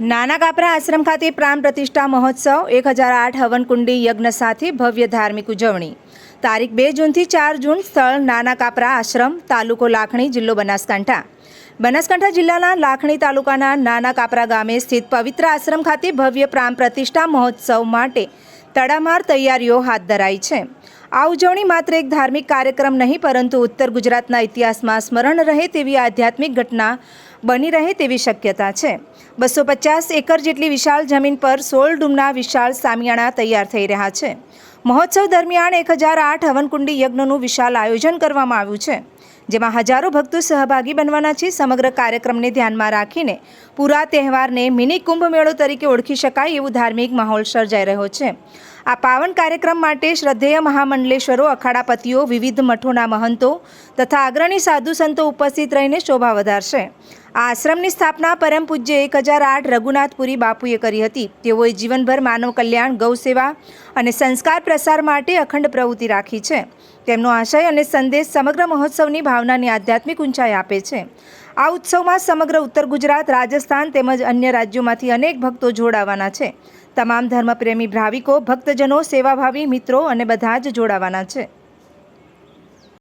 નાના કાપરા આશ્રમ ખાતે પ્રાણ પ્રતિષ્ઠા મહોત્સવ, એક હજાર આઠ હવનકુંડી યજ્ઞ સાથે ભવ્ય ધાર્મિક ઉજવણી. તારીખ બે જૂનથી ચાર જૂન સ્થળ નાના કાપરા આશ્રમ, તાલુકો લાખણી, જિલ્લો બનાસકાંઠા. બનાસકાંઠા જિલ્લાના લાખણી તાલુકાના નાના કાપરા ગામે સ્થિત પવિત્ર આશ્રમ ખાતે ભવ્ય પ્રાણ પ્રતિષ્ઠા મહોત્સવ માટે તડામાર તૈયારીઓ હાથ ધરાઈ છે. આ ઉજવણી માત્ર એક ધાર્મિક કાર્યક્રમ નહીં, પરંતુ ઉત્તર ગુજરાતના ઇતિહાસમાં સ્મરણ રહે તેવી આધ્યાત્મિક ઘટના બની રહે તેવી શક્યતા છે. બસો પચાસ એકર જેટલી વિશાળ જમીન પર સોળ ડૂમના વિશાળ સામિયાણા તૈયાર થઈ રહ્યા છે. મહોત્સવ દરમિયાન એક હજાર આઠ હવનકુંડી યજ્ઞનું વિશાળ આયોજન કરવામાં આવ્યું છે, જેમાં હજારો ભક્તો સહભાગી બનવાના છે. સમગ્ર કાર્યક્રમને ધ્યાનમાં રાખીને પૂરા તહેવારને મિની કુંભ મેળો તરીકે ઓળખી શકાય એવું ધાર્મિક માહોલ સર્જાઈ રહ્યો છે. આ પાવન કાર્યક્રમ માટે શ્રદ્ધેય મહામંડલેશ્વરો, અખાડાપતિઓ, વિવિધ મઠોના મહંતો તથા અગ્રણી સાધુ સંતો ઉપસ્થિત રહીને શોભા વધારશે. આ આશ્રમની સ્થાપના પરમ પૂજ્ય એક હજાર આઠ રઘુનાથપુરી બાપુએ કરી હતી. તેઓએ જીવનભર માનવ કલ્યાણ, ગૌ સેવા અને સંસ્કાર પ્રસાર માટે અખંડ પ્રવૃત્તિ રાખી છે. તેમનો આશય અને સંદેશ સમગ્ર મહોત્સવની ભાવનાની આધ્યાત્મિક ઊંચાઈ આપે છે. આ ઉત્સવમાં સમગ્ર ઉત્તર ગુજરાત, રાજસ્થાન તેમજ અન્ય રાજ્યોમાંથી અનેક ભક્તો જોડાવાના છે. તમામ ધર્મપ્રેમી ભાવિકો, ભક્તજનો, સેવાભાવી મિત્રો અને બધા જ જોડાવાના છે.